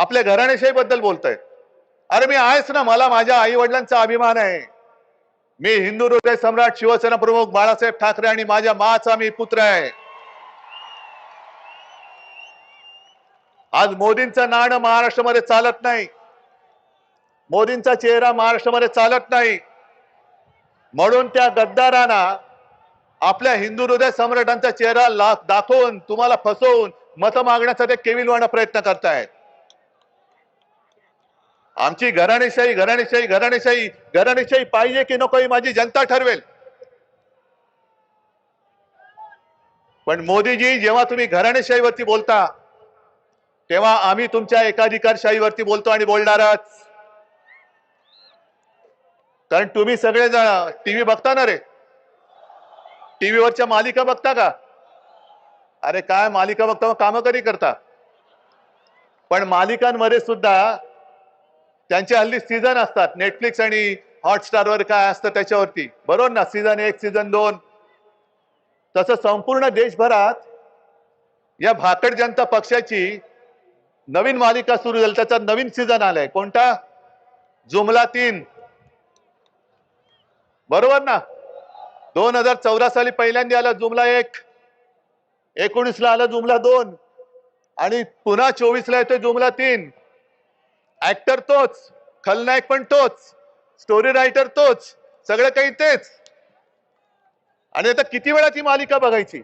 आपल्या घराण्याशाही बद्दल बोलताय. अरे मी आहेच ना मला माझ्या आई वडिलांचा अभिमान आहे. मी हिंदू हृदय सम्राट शिवसेना प्रमुख बाळासाहेब ठाकरे आणि माझ्या माचा मी पुत्र आहे. आज मोदींचं नाणं महाराष्ट्रामध्ये चालत नाही. मोदींचा चेहरा महाराष्ट्रामध्ये चालत नाही. म्हणून त्या गद्दारांना आपल्या हिंदू हृदय सम्राटांचा चेहरा दाखवून तुम्हाला फसवून मत मागण्याचा ते केविलवाणा प्रयत्न करतायत. आमची घराणेशाही घराणेशाही घराणेशाही घराणेशाही पाहिजे की नको ही माझी जनता ठरवेल. पण मोदीजी जेव्हा तुम्ही घराणेशाहीवरती बोलता तेव्हा आम्ही तुमच्या एकाधिकारशाहीवरती बोलतो आणि बोलणारच. कारण तुम्ही सगळेजण टीव्ही बघता ना रे? टीव्हीवरच्या मालिका बघता का? अरे काय मालिका बघता मग कामं कधी करता? पण मालिकांमध्ये सुद्धा त्यांचे हल्ली सीझन असतात. नेटफ्लिक्स आणि हॉटस्टारवर काय असतं त्याच्यावरती. बरोबर ना? सीझन एक सीझन दोन. तसं संपूर्ण देशभरात या भाकड जनता पक्षाची नवीन मालिका सुरू झाली. त्याचा नवीन सीझन आलाय. कोणता? जुमला तीन. बरोबर ना? दोन हजार चौदा साली पहिल्यांदा आला जुमला एक. एकोणीसला आला जुमला दोन. आणि पुन्हा चोवीसला येतोय जुमला तीन. ऍक्टर तोच खलनायक पण तोच स्टोरी रायटर तोच सगळं काही तेच. आणि आता किती वेळा ती मालिका बघायची?